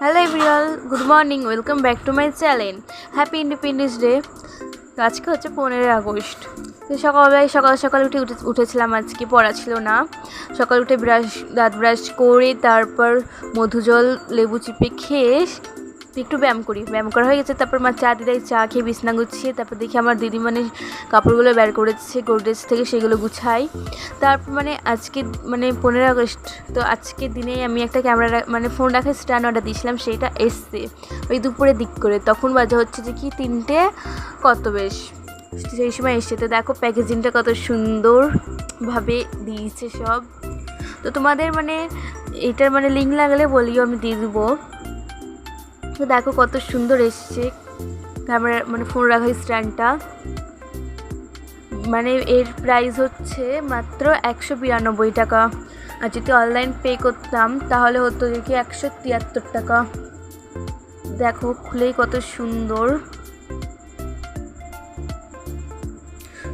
Hello everyone good morning welcome back to my channel happy Independence Day আজকে হচ্ছে পনেরোই August. তো সকালবেলায় সকাল সকাল উঠে উঠে উঠেছিলাম আজকে, পড়া ছিল না। সকাল উঠে ব্রাশ দাঁত ব্রাশ করে তারপর মধু জল লেবু চিপে খেয়ে একটু ব্যায়াম করি। ব্যায়াম করা হয়ে গেছে, তারপর মা চা দিদাই চা খেয়ে বিছনা গুছিয়ে, তারপর দেখি আমার দিদি মানে কাপড়গুলো বের করেছে, গোদরেজ থেকে সেগুলো গুছাই। তারপর মানে আজকে মানে পনেরো আগস্ট, তো আজকের দিনে আমি একটা ক্যামেরা মানে ফোন রাখার স্ট্যান্ড অর্ডার দিয়েছিলাম, সেটা এসছে। ওই দুপুরে দিক করে, তখন বাজে হচ্ছে যে কি তিনটে কত বেশ। সেই সময় এসছে, তো দেখো প্যাকেজিংটা কত সুন্দরভাবে দিয়েছে সব। তো তোমাদের মানে এটার মানে লিঙ্ক লাগলে বলিও, আমি দিয়ে দেবো। তো দেখো কত সুন্দর এসছে। ক্যামেরা মানে ফোন রাখার স্ট্যান্ডটা। মানে এর প্রাইস হচ্ছে মাত্র একশো বিরানব্বই টাকা। আর যদি অনলাইন পে করতাম, তাহলে হতো কি একশো তিয়াত্তর টাকা। দেখো খুলেই কত সুন্দর।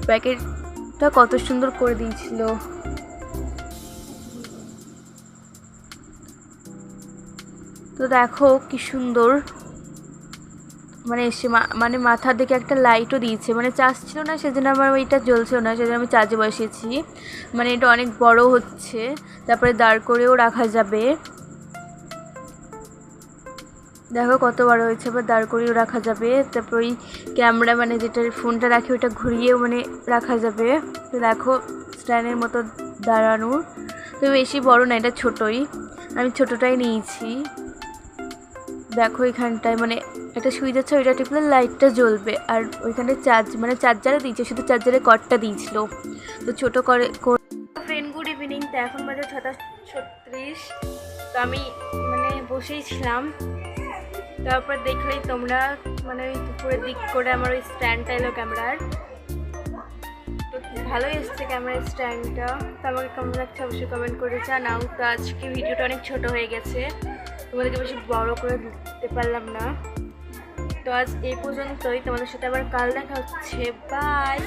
প্যাকেটটা কত সুন্দর করে দিয়েছিল। তো দেখো কি সুন্দর। মানে এসে মানে মাথার দিকে একটা লাইটও দিয়েছে। মানে চার্জ ছিল না, সেজন্য আমার ওইটা জ্বলছিল না, সেজন্য আমি চার্জে বসিয়েছি মানে এটা অনেক বড় হচ্ছে, তারপরে দাঁড় করেও রাখা যাবে। দেখো কত বড় হয়েছে, আবার দাঁড় করেও রাখা যাবে। তারপর ওই ক্যামেরা মানে যেটা ফোনটা রাখি ওটা ঘুরিয়েও মানে রাখা যাবে। তো দেখো স্ট্যান্ডের মতো দাঁড়ানোর। তো বেশি বড় না, এটা ছোটোই। আমি ছোটোটাই নিয়েছি। দেখো এখানটায় মানে একটা সুইচ আছে, ওইটা টিপলে লাইটটা জ্বলবে। আর ওইখানে চার্জ মানে চার্জারে দিয়েছে, শুধু চার্জারে কটটা দিয়েছিল। তো ছোটো করে ফ্রেন্ড গুড ইভিনিং তো এখন বাজে ছটা ছত্রিশ। তো আমি মানে বসেই ছিলাম। তারপর দেখলেই তোমরা মানে ওই দুপুরের দিক করে আমার ওই স্ট্যান্ডটা এলো ক্যামেরার। তো ভালোই এসছে ক্যামেরার স্ট্যান্ডটা। তো আমাকে কেমন লাগছে অবশ্যই কমেন্ট করে জানাও তো আজকে ভিডিওটা অনেক ছোট হয়ে গেছে। তোমাদেরকে বেশি বড় করে দিতে পারলাম না। তো আজ এই পর্যন্তই। তোমাদের সাথে আবার কাল দেখা হচ্ছে। বাই